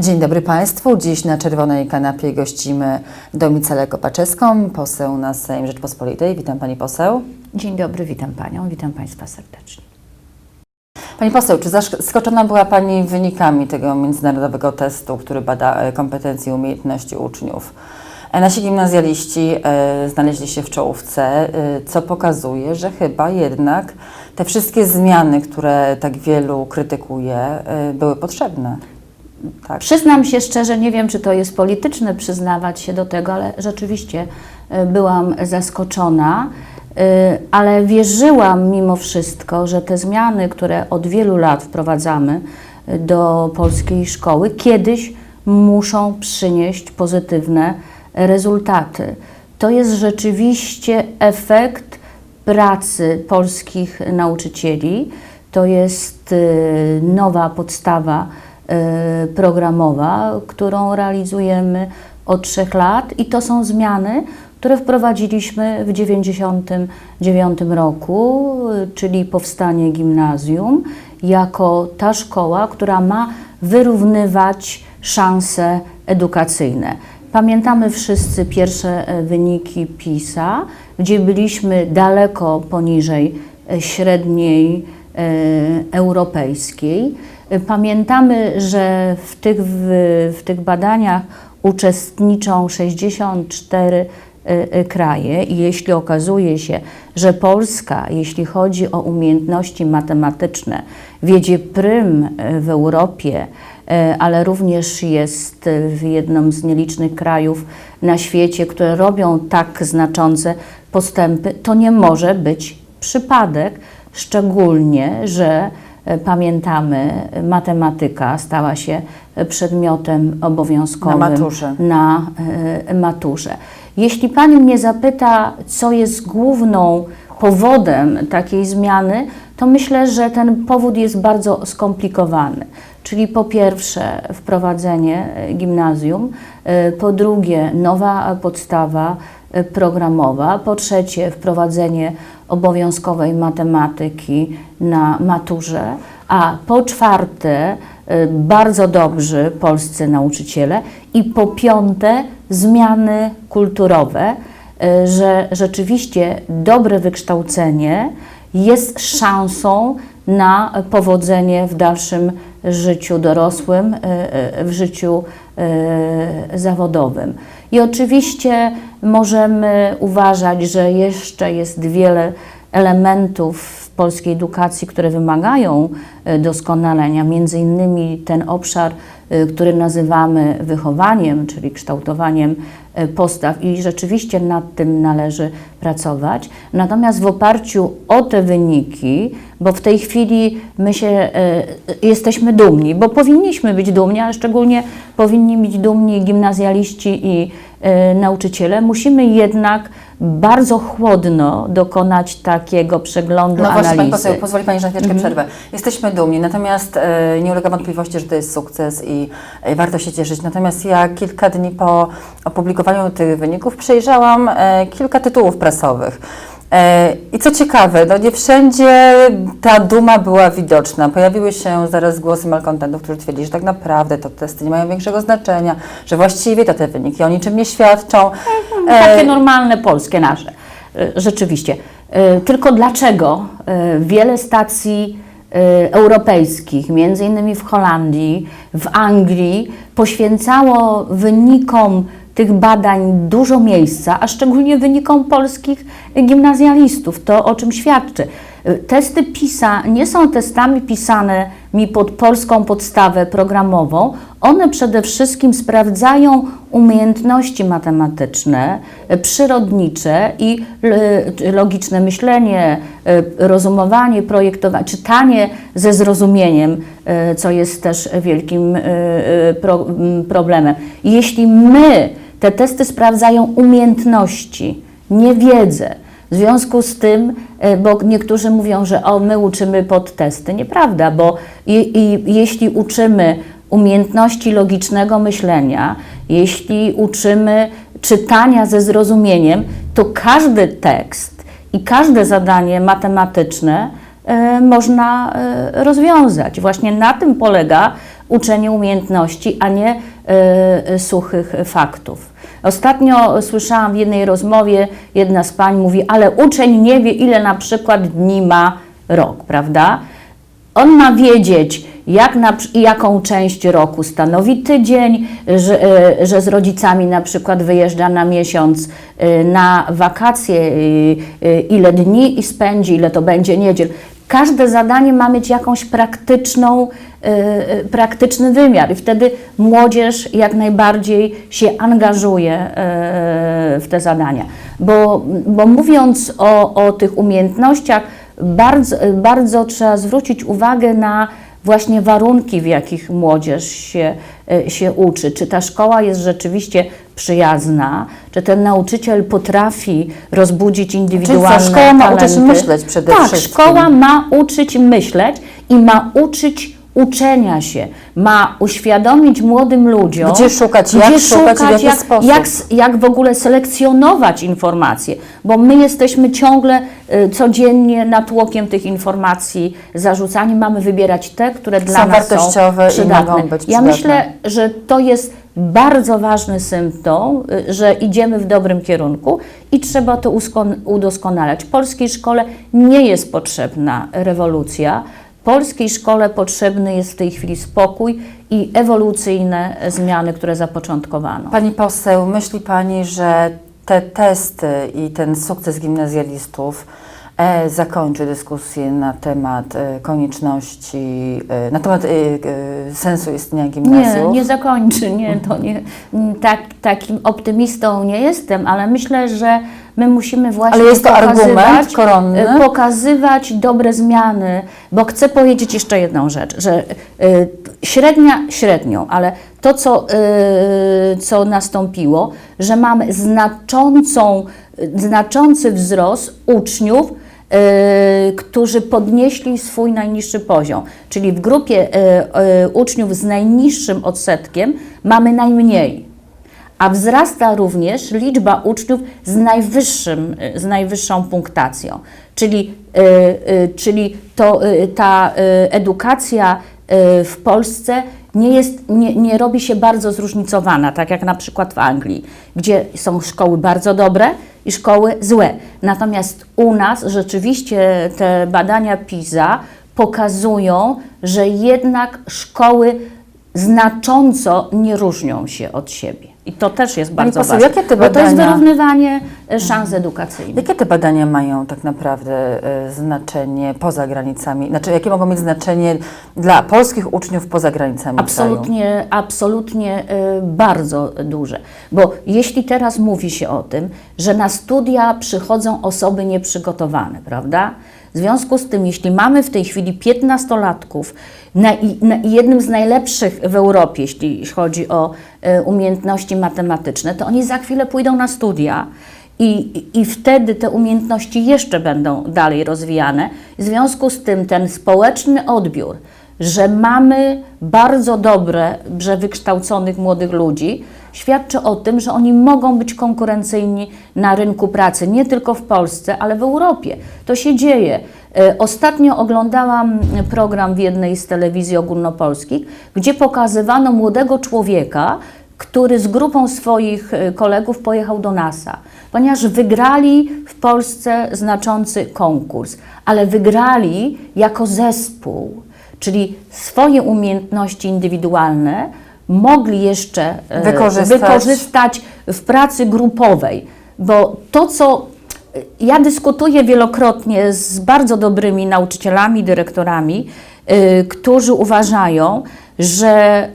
Dzień dobry Państwu. Dziś na czerwonej kanapie gościmy Domicalę Kopaczewską, poseł na Sejm Rzeczpospolitej. Witam Pani poseł. Dzień dobry, witam Panią, witam Państwa serdecznie. Pani poseł, czy zaskoczona była Pani wynikami tego międzynarodowego testu, który bada e, kompetencje i umiejętności uczniów? E, Nasi gimnazjaliści e, znaleźli się w czołówce, co pokazuje, że chyba jednak te wszystkie zmiany, które tak wielu krytykuje, były potrzebne. Tak. Przyznam się szczerze, nie wiem, czy to jest polityczne przyznawać się do tego, ale rzeczywiście y, byłam zaskoczona, y, ale wierzyłam mimo wszystko, że te zmiany, które od wielu lat wprowadzamy y, do polskiej szkoły, kiedyś muszą przynieść pozytywne rezultaty. To jest rzeczywiście efekt pracy polskich nauczycieli. To jest nowa podstawa programowa, którą realizujemy od trzech lat i to są zmiany, które wprowadziliśmy w 1999 roku, y, czyli powstanie gimnazjum, jako ta szkoła, która ma wyrównywać szanse edukacyjne. Pamiętamy wszyscy pierwsze e, wyniki PISA, gdzie byliśmy daleko poniżej e, średniej e, europejskiej. Pamiętamy, że w tych, w, w tych badaniach uczestniczą 64 e, e, kraje i jeśli okazuje się, że Polska, jeśli chodzi o umiejętności matematyczne, wiedzie prym e, w Europie, ale również jest w jednym z nielicznych krajów na świecie, które robią tak znaczące postępy, to nie może być przypadek, szczególnie, że pamiętamy, matematyka stała się e, przedmiotem obowiązkowym Na maturze. na e, maturze. Jeśli Pani mnie zapyta, co jest główną powodem takiej zmiany, to myślę, że ten powód jest bardzo skomplikowany. Czyli po pierwsze wprowadzenie e, gimnazjum, e, po drugie nowa podstawa e, programowa, po trzecie wprowadzenie obowiązkowej matematyki na maturze, a po czwarte e, bardzo dobrzy polscy nauczyciele. I po piąte zmiany kulturowe, e, że rzeczywiście dobre wykształcenie jest szansą na powodzenie w dalszym życiu dorosłym, e, w życiu zawodowym. I oczywiście możemy uważać, że jeszcze jest wiele elementów polskiej edukacji, które wymagają e, doskonalenia, między innymi ten obszar, e, który nazywamy wychowaniem, czyli kształtowaniem e, postaw. I rzeczywiście nad tym należy pracować. Natomiast w oparciu o te wyniki, bo w tej chwili my się jesteśmy dumni, bo powinniśmy być dumni, ale szczególnie powinni być dumni gimnazjaliści i nauczyciele, musimy jednak bardzo chłodno dokonać takiego przeglądu No właśnie, analizy. Pani poseł, pozwoli Pani, że na chwileczkę przerwę. Jesteśmy dumni, natomiast e, nie ulega wątpliwości, że to jest sukces i e, warto się cieszyć. Natomiast ja kilka dni po opublikowaniu tych wyników przejrzałam e, kilka tytułów prasowych. E, I co ciekawe, no nie wszędzie ta duma była widoczna. Pojawiły się zaraz głosy malkontentów, którzy twierdzili, że tak naprawdę to testy nie mają większego znaczenia, że właściwie to te wyniki o niczym nie świadczą. E, Takie normalne polskie nasze, e, rzeczywiście. E, Tylko dlaczego e, wiele stacji e, europejskich, między innymi w Holandii, w Anglii, poświęcało wynikom tych badań dużo miejsca, a szczególnie wynikom polskich gimnazjalistów. To o czym świadczy. Testy PISA nie są testami pisanymi pod polską podstawę programową. One przede wszystkim sprawdzają umiejętności matematyczne, e, przyrodnicze i e, logiczne myślenie, e, rozumowanie, projektowanie, czytanie ze zrozumieniem, co jest też wielkim problemem. Jeśli my te testy sprawdzają umiejętności, nie wiedzę, w związku z tym, e, bo niektórzy mówią, że o, my uczymy pod testy. Nieprawda, bo i, i, jeśli uczymy umiejętności logicznego myślenia, jeśli uczymy czytania ze zrozumieniem, to każdy tekst i każde zadanie matematyczne e, można e, rozwiązać. Właśnie na tym polega uczenie umiejętności, a nie e, suchych faktów. Ostatnio słyszałam w jednej rozmowie, jedna z pań mówi, ale uczeń nie wie, ile na przykład dni ma rok, prawda? On ma wiedzieć, jak na, jaką część roku stanowi tydzień, że, e, że z rodzicami na przykład wyjeżdża na miesiąc e, na wakacje, e, ile dni i spędzi, ile to będzie niedziel. Każde zadanie ma mieć jakąś praktyczną, e, e, praktyczny wymiar i wtedy młodzież jak najbardziej się angażuje e, w te zadania. Bo, bo mówiąc o, o tych umiejętnościach, bardzo, bardzo trzeba zwrócić uwagę na właśnie warunki, w jakich młodzież się, się uczy. Czy ta szkoła jest rzeczywiście przyjazna, czy ten nauczyciel potrafi rozbudzić indywidualne Czyli co, szkoła ma uczyć myśleć przede tak, wszystkim. szkoła ma uczyć myśleć i ma uczyć uczenia się, ma uświadomić młodym ludziom, Gdzie szukać, jak szukać i w jaki jak, sposób. jak jak w ogóle selekcjonować informacje, bo my jesteśmy ciągle y, codziennie natłokiem tych informacji zarzucani. Mamy wybierać te, które dla Są nas wartościowe i są przydatne. mogą być ja przydatne. myślę, że to jest bardzo ważny symptom, y, że idziemy w dobrym kierunku i trzeba to udoskonalać. Polskiej szkole nie jest potrzebna rewolucja. Polskiej szkole potrzebny jest w tej chwili spokój i ewolucyjne zmiany, które zapoczątkowano. Pani poseł, myśli Pani, że te testy i ten sukces gimnazjalistów zakończy dyskusję na temat e, konieczności, e, na temat e, e, sensu istnienia Nie, gimnazjów? nie zakończy, nie, to nie, tak, takim optymistą nie jestem, ale myślę, że my musimy właśnie Ale jest to argument pokazywać, koronny? e, pokazywać dobre zmiany, bo chcę powiedzieć jeszcze jedną rzecz, że średnia średnią, ale to, co, co nastąpiło, że mamy znaczącą, znaczący wzrost uczniów, którzy podnieśli swój najniższy poziom. Czyli w grupie y, y, uczniów z najniższym odsetkiem mamy najmniej. A wzrasta również liczba uczniów z, najwyższym, z najwyższą punktacją. Czyli, y, y, czyli to, y, ta y, edukacja y, w Polsce nie, jest, nie, nie robi się bardzo zróżnicowana, tak jak na przykład w Anglii, gdzie są szkoły bardzo dobre i szkoły złe. Natomiast u nas rzeczywiście te badania PISA pokazują, że jednak szkoły znacząco nie różnią się od siebie. I to też jest Pani bardzo poseł, ważne, jakie te bo to jest badania- wyrównywanie e, szans edukacyjnych. Jakie te badania mają tak naprawdę e, znaczenie poza granicami? Znaczy, jakie mogą mieć znaczenie dla polskich uczniów poza granicami kraju? Absolutnie, absolutnie y, bardzo duże. Bo jeśli teraz mówi się o tym, że na studia przychodzą osoby nieprzygotowane, prawda? W związku z tym, jeśli mamy w tej chwili 15-latków, na, na, jednym z najlepszych w Europie, jeśli chodzi o y, umiejętności matematyczne, to oni za chwilę pójdą na studia. I, I wtedy te umiejętności jeszcze będą dalej rozwijane. W związku z tym ten społeczny odbiór, że mamy bardzo dobre, dobrze wykształconych młodych ludzi, świadczy o tym, że oni mogą być konkurencyjni na rynku pracy, nie tylko w Polsce, ale w Europie. To się dzieje. E, Ostatnio oglądałam program w jednej z telewizji ogólnopolskich, gdzie pokazywano młodego człowieka, który z grupą swoich e, kolegów pojechał do NASA, ponieważ wygrali w Polsce znaczący konkurs, ale wygrali jako zespół, czyli swoje umiejętności indywidualne mogli jeszcze e, Wykorzystać. wykorzystać w pracy grupowej, bo to, co ja dyskutuję wielokrotnie z bardzo dobrymi nauczycielami, dyrektorami, y, którzy uważają, że,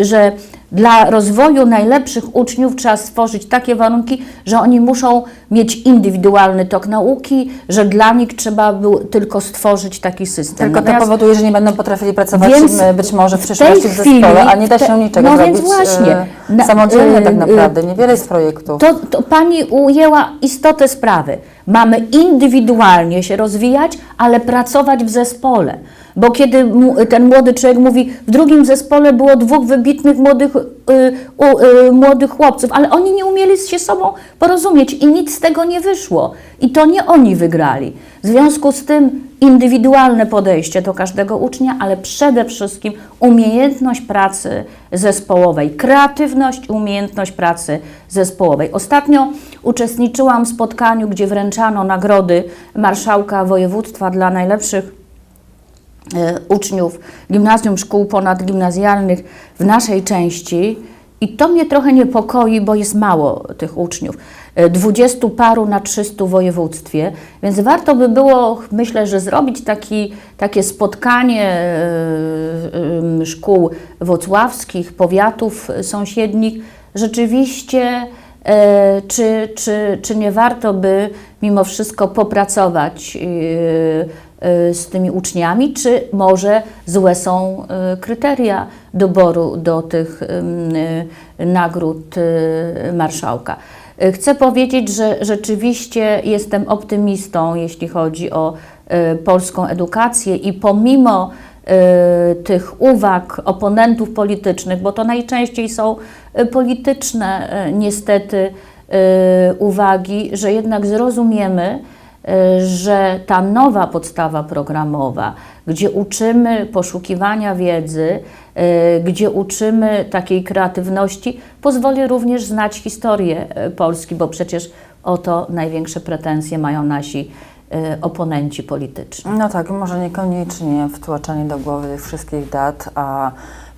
że dla rozwoju najlepszych uczniów trzeba stworzyć takie warunki, że oni muszą mieć indywidualny tok nauki, że dla nich trzeba był tylko stworzyć taki system. Tylko to Natomiast- powoduje, że nie będą potrafili pracować Więc m, być może w w przyszłości w chwili, zespole, a nie da w się niczego no zrobić więc właśnie, e, na- samodzielnie tak y, naprawdę. Niewiele jest projektów. To, to Pani ujęła istotę sprawy. Mamy indywidualnie się rozwijać, ale pracować w zespole. Bo kiedy ten młody człowiek mówi, w drugim zespole było dwóch wybitnych młodych, u, y, młodych chłopców, ale oni nie umieli się sobą porozumieć i nic z tego nie wyszło. I to nie oni wygrali. W związku z tym indywidualne podejście do każdego ucznia, ale przede wszystkim umiejętność pracy zespołowej, kreatywność, umiejętność pracy zespołowej. Ostatnio uczestniczyłam w spotkaniu, gdzie wręczano nagrody marszałka województwa dla najlepszych uczniów gimnazjum szkół ponadgimnazjalnych w naszej części. I to mnie trochę niepokoi, bo jest mało tych uczniów. E, Dwudziestu paru na 300 w województwie, więc warto by było, myślę, że zrobić taki, takie spotkanie e, szkół wocławskich, powiatów sąsiednich. Rzeczywiście, e, czy, czy, czy nie warto by mimo wszystko popracować e, e, z tymi uczniami, czy może złe są e, kryteria doboru do tych e, nagród marszałka. Chcę powiedzieć, że rzeczywiście jestem optymistą, jeśli chodzi o polską edukację i pomimo tych uwag oponentów politycznych, bo to najczęściej są polityczne niestety uwagi, że jednak zrozumiemy, że ta nowa podstawa programowa, gdzie uczymy poszukiwania wiedzy, e, gdzie uczymy takiej kreatywności, pozwoli również znać historię e, Polski, bo przecież o to największe pretensje mają nasi e, oponenci polityczni. No tak, może niekoniecznie wtłaczanie do głowy tych wszystkich dat, a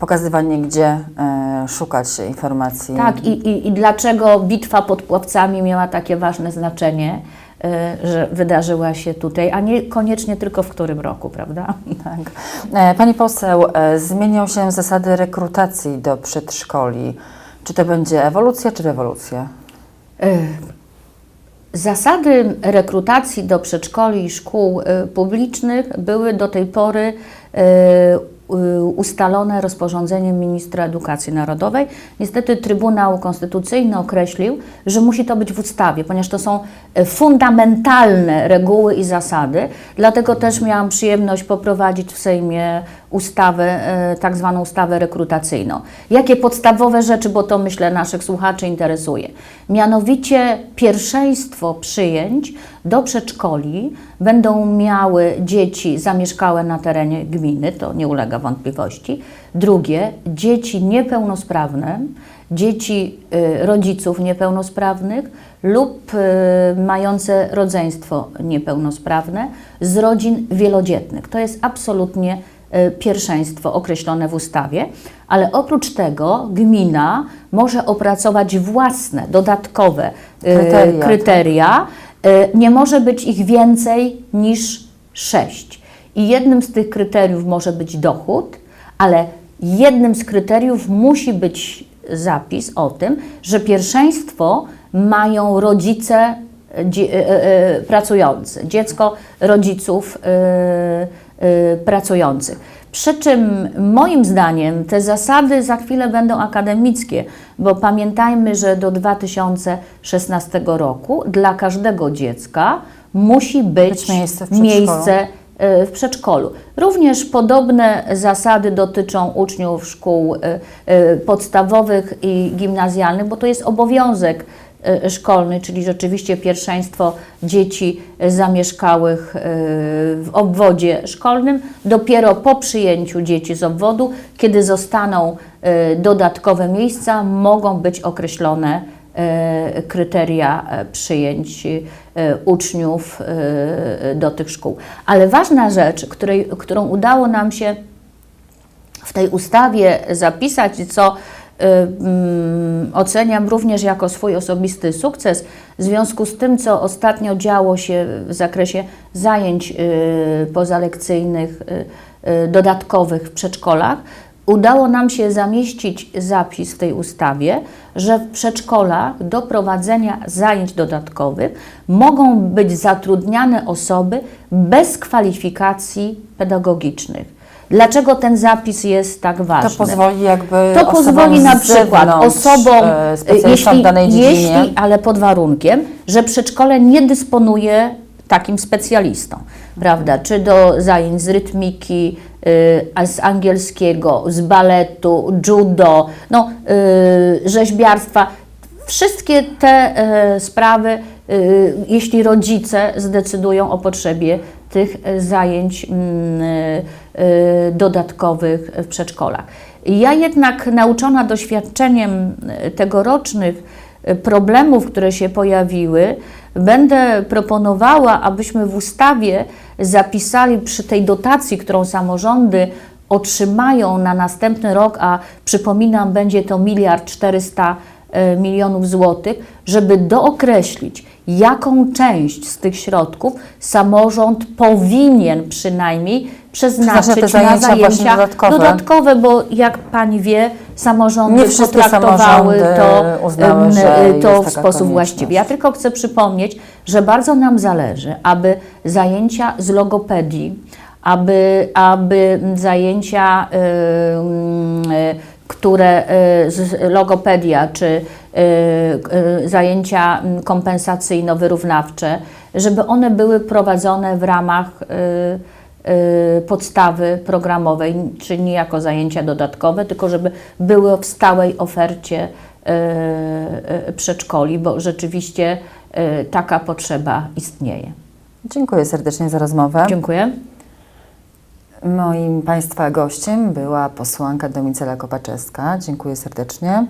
pokazywanie, gdzie e, szukać informacji. Tak, i, i, i dlaczego bitwa pod Pławcami miała takie ważne znaczenie, że wydarzyła się tutaj, a nie koniecznie tylko w którym roku, prawda? Tak. E, Pani poseł, e, zmienią się zasady rekrutacji do przedszkoli. Czy to będzie ewolucja, czy rewolucja? E, Zasady rekrutacji do przedszkoli i szkół e, publicznych były do tej pory e, ustalone rozporządzeniem ministra edukacji narodowej. Niestety Trybunał Konstytucyjny określił, że musi to być w ustawie, ponieważ to są e, fundamentalne reguły i zasady. Dlatego też miałam przyjemność poprowadzić w Sejmie ustawę, e, tak zwaną ustawę rekrutacyjną. Jakie podstawowe rzeczy, bo to myślę naszych słuchaczy interesuje. Mianowicie pierwszeństwo przyjęć do przedszkoli będą miały dzieci zamieszkałe na terenie gminy, to nie ulega wątpliwości. Drugie, dzieci niepełnosprawne, dzieci y, rodziców niepełnosprawnych lub y, mające rodzeństwo niepełnosprawne z rodzin wielodzietnych. To jest absolutnie pierwszeństwo określone w ustawie, ale oprócz tego gmina może opracować własne, dodatkowe y, Kryteria, kryteria. Y, Nie może być ich więcej niż sześć. I jednym z tych kryteriów może być dochód, ale jednym z kryteriów musi być zapis o tym, że pierwszeństwo mają rodzice e, e, pracujący, dziecko rodziców e, e, pracujących. Przy czym moim zdaniem te zasady za chwilę będą akademickie, bo pamiętajmy, że do 2016 roku dla każdego dziecka musi być, miejsce w przedszkolu. miejsce e, w przedszkolu. Również podobne zasady dotyczą uczniów szkół e, podstawowych i gimnazjalnych, bo to jest obowiązek e, szkolny, czyli rzeczywiście pierwszeństwo dzieci zamieszkałych e, w obwodzie szkolnym. Dopiero po przyjęciu dzieci z obwodu, kiedy zostaną e, dodatkowe miejsca, mogą być określone kryteria przyjęć uczniów do tych szkół. Ale ważna rzecz, której, którą udało nam się w tej ustawie zapisać co oceniam również jako swój osobisty sukces w związku z tym, co ostatnio działo się w zakresie zajęć y, pozalekcyjnych, y, y, dodatkowych w przedszkolach, udało nam się zamieścić zapis w tej ustawie, że w przedszkolach do prowadzenia zajęć dodatkowych mogą być zatrudniane osoby bez kwalifikacji pedagogicznych. Dlaczego ten zapis jest tak ważny? To pozwoli jakby To pozwoli na przykład osobom, e, specjalistom jeśli, w danej dziedzinie. jeśli, ale pod warunkiem, że przedszkole nie dysponuje takim specjalistą, prawda? Czy do zajęć z rytmiki, a z angielskiego, z baletu, judo, no, rzeźbiarstwa. Wszystkie te sprawy, jeśli rodzice zdecydują o potrzebie tych zajęć mm, dodatkowych w przedszkolach. Ja jednak nauczona doświadczeniem y, tegorocznych y, problemów, które się pojawiły, będę proponowała, abyśmy w ustawie zapisali przy tej dotacji, którą samorządy otrzymają na następny rok, a przypominam, będzie to miliard 400 e, milionów złotych, żeby dookreślić, jaką część z tych środków samorząd powinien przynajmniej przeznaczyć na zajęcia zajęcia dodatkowe. dodatkowe, bo jak pani wie, samorządy Nie potraktowały samorządy to, uznały, e, to w sposób właściwy. Ja tylko chcę przypomnieć, że bardzo nam zależy, aby zajęcia z logopedii, aby, aby zajęcia, y, y, które y, z logopedia czy y, y, zajęcia mm, kompensacyjno-wyrównawcze, żeby one były prowadzone w ramach podstawy programowej, czyli nie jako zajęcia dodatkowe, tylko żeby były w stałej ofercie przedszkoli, bo rzeczywiście taka potrzeba istnieje. Dziękuję serdecznie za rozmowę. Dziękuję. Moim Państwa gościem była posłanka Domicela Kopaczewska. Dziękuję serdecznie.